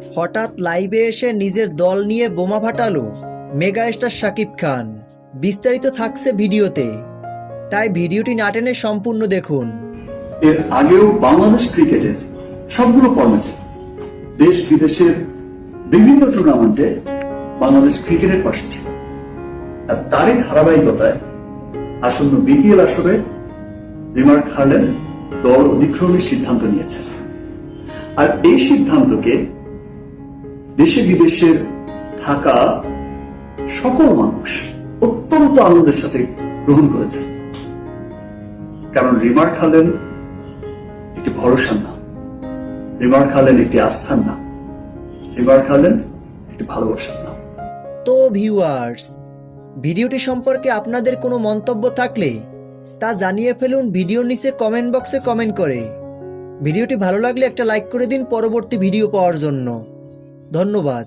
হঠাৎ লাইভে এসে নিজের দল নিয়ে বোমা ফাটালো মেগা স্টার শাকিব খান। বিস্তারিত থাকছে ভিডিওতে। তাই ভিডিওটি না টেনে সম্পূর্ণ দেখুন। এর আগেও বাংলাদেশ ক্রিকেটের সবগুলো ফর্মেটে দেশ বিদেশের বিভিন্ন টুর্নামেন্টে বাংলাদেশ ক্রিকেটের পাশে ছিল। আর তারই ধারাবাহিকতায় আসন্ন বিপিএল আসরে রিমার্ক হার্লেন দল অধিগ্রহণের সিদ্ধান্ত নিয়েছে আর এই সিদ্ধান্তকে দেশে বিদেশের থাকা সকল মানুষ অত্যন্ত আনন্দের সাথে গ্রহণ করেছে। কারণ রিমার্ক হার্লেন একটি ভরসার নাম। রিমার্ক হার্লেন একটি আস্থার নাম। রিমার্ক হার্লেন একটি ভালোবাসার নাম। তো ভিউয়ার্স, ভিডিওটি সম্পর্কে আপনাদের কোনো মন্তব্য থাকলে তা জানিয়ে ফেলুন ভিডিওর নিচে কমেন্ট বক্সে কমেন্ট করে। ভিডিওটি ভালো লাগলে একটা লাইক করে দিন পরবর্তী ভিডিও পাওয়ার জন্য। ধন্যবাদ।